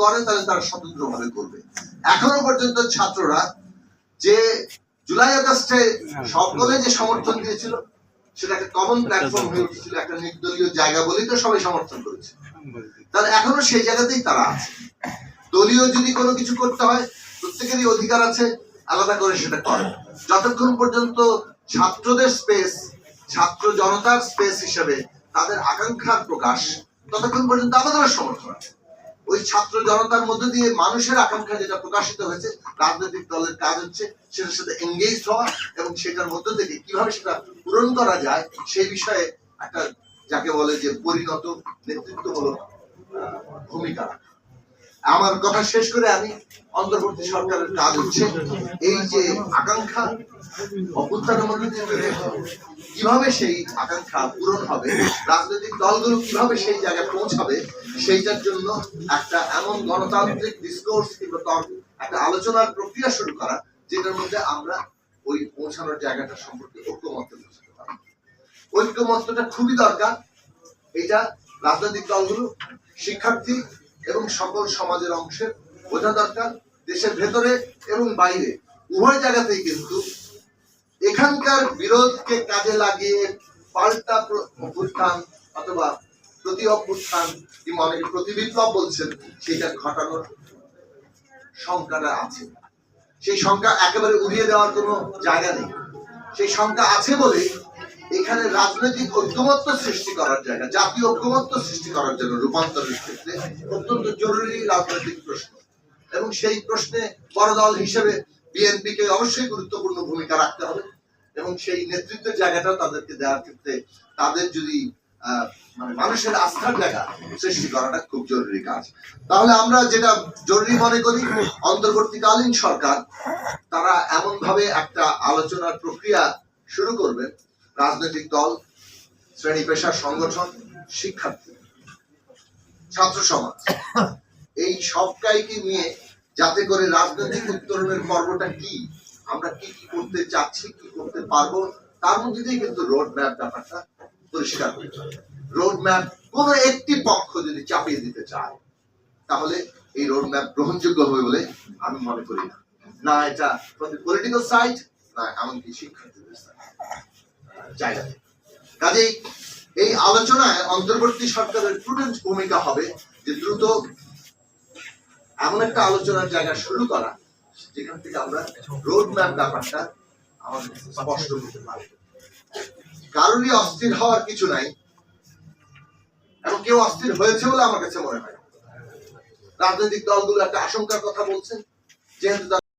করে তাহলে তারা স্বতন্ত্র ভাবে করবে। এখনও পর্যন্ত ছাত্ররা যে জুলাই আগস্টে সকলে যে সমর্থন দিয়েছিল সেটা একটা কমন প্ল্যাটফর্ম হয়ে উঠেছিল একটা নির্দলীয় জায়গা বলেই তো সবাই সমর্থন করেছে। তাহলে এখনও সেই জায়গাতেই তারা আছে। দলীয় যদি কোনো কিছু করতে হয় প্রত্যেকেরই অধিকার আছে আলাদা করে সেটা করে। যতক্ষণ পর্যন্ত ছাত্রদের স্পেস ছাত্র জনতার স্পেস হিসেবে তাদের আকাঙ্ক্ষার প্রকাশ ততক্ষণ পর্যন্ত আমাদেরও সমর্থন আছে। ওই ছাত্র জনতার মধ্য দিয়ে মানুষের আকাঙ্ক্ষা যেটা প্রকাশিত হয়েছে, রাজনৈতিক দলের কাজ হচ্ছে সেটার সাথে এঙ্গেজ হওয়া এবং সেটার মধ্য থেকে কীভাবে সেটা পূরণ করা যায় সেই বিষয়ে একটা যাকে বলে যে পরিণত নেতৃত্ব হলো ভূমিকা আমার কথা শেষ করে আমি অন্তর্বর্তী সরকারের কাজ হচ্ছে এই যে আকাঙ্ক্ষা কীভাবে সেই আকাঙ্ক্ষা পূরণ হবে, রাজনৈতিক দলগুলো কীভাবে সেই জায়গায় পৌঁছাবে, সেইটার জন্য একটা এমন গণতান্ত্রিক ডিসকোর্স কিংবা তর্ক, একটা আলোচনার প্রক্রিয়া শুরু করা, যেটার মধ্যে আমরা ওই পৌঁছানোর জায়গাটা সম্পর্কে ঐক্যমত্য পৌঁছাতে পারি ঐক্যমত্যটা খুবই দরকার। এটা রাজনৈতিক দলগুলো, শিক্ষার্থী এবং সকল সমাজের অংশের বোঝা দরকার। দেশের ভেতরে এবং বাইরে, উভয় জায়গাতেই কিন্তু এখানকার বিরোধকে কাজে লাগিয়ে পাল্টা অভ্যুত্থান অথবা প্রতি অভ্যুত্থান কিংবা অনেকে প্রতি বিপ্লব বলছেন, সেটা ঘটানোর সংখ্যাটা আছে। সেই সংখ্যা একেবারে উড়িয়ে দেওয়ার কোনো জায়গা নেই। সেই সংখ্যা আছে বলে এখানে রাজনৈতিক ঐক্যমত্য সৃষ্টি করার জায়গা, জাতীয় ঐক্যমত্য সৃষ্টি করার জন্য রূপান্তরের ক্ষেত্রে অত্যন্ত জরুরি রাজনৈতিক প্রশ্ন। এবং সেই প্রশ্নে বড় হিসেবে বিএনপি কে অবশ্যই গুরুত্বপূর্ণ ভূমিকা রাখতে হবে এবং সেই নেতৃত্বের জায়গাটা তাদেরকে দেওয়ার ক্ষেত্রে তাদের যদি মানে মানুষের আস্থার জায়গা সৃষ্টি করাটা খুব জরুরি কাজ। তাহলে আমরা যেটা জরুরি মনে করি, অন্তর্বর্তীকালীন সরকার, তারা এমন ভাবে একটা আলোচনার প্রক্রিয়া শুরু করবে। রাজনৈতিক দল, শ্রেণি পেশার সংগঠন, শিক্ষার্থী, ছাত্র সমাজ। এই সবটাইকে নিয়ে যাতে করে রাজনৈতিক উত্তরণের পর্বটা কি? আমরা কি কি করতে চাচ্ছি, কি করতে পারব? তার মধ্যে দিয়ে কিন্তু রোড ম্যাপ ব্যাপারটা পরিষ্কার হয়ে যাবে রোড ম্যাপ কোনো একটি পক্ষ যদি চাপিয়ে দিতে চায়, তাহলে এই রোড ম্যাপ গ্রহণযোগ্য হবে বলে আমি মনে করি না। না এটা পলিটিক্যাল সাইড না এমনকি শিক্ষার্থীদের জায়গা কাজেই এই আলোচনায় অন্তর্বর্তী সরকারের প্রুডেন্ট ভূমিকা হবে যে দ্রুত এমন একটা আলোচনার জায়গা শুরু করা, যেখান থেকে আমরা রোড ম্যাপ ব্যাপারটা আমাদের স্পষ্ট হতে পারি। কারোরই অস্থির হওয়ার কিছু নাই, এবং কেউ অস্থির হয়েছে বলে আমার কাছে মনে হয় রাজনৈতিক দলগুলো একটা আশঙ্কার কথা বলছেন যেহেতু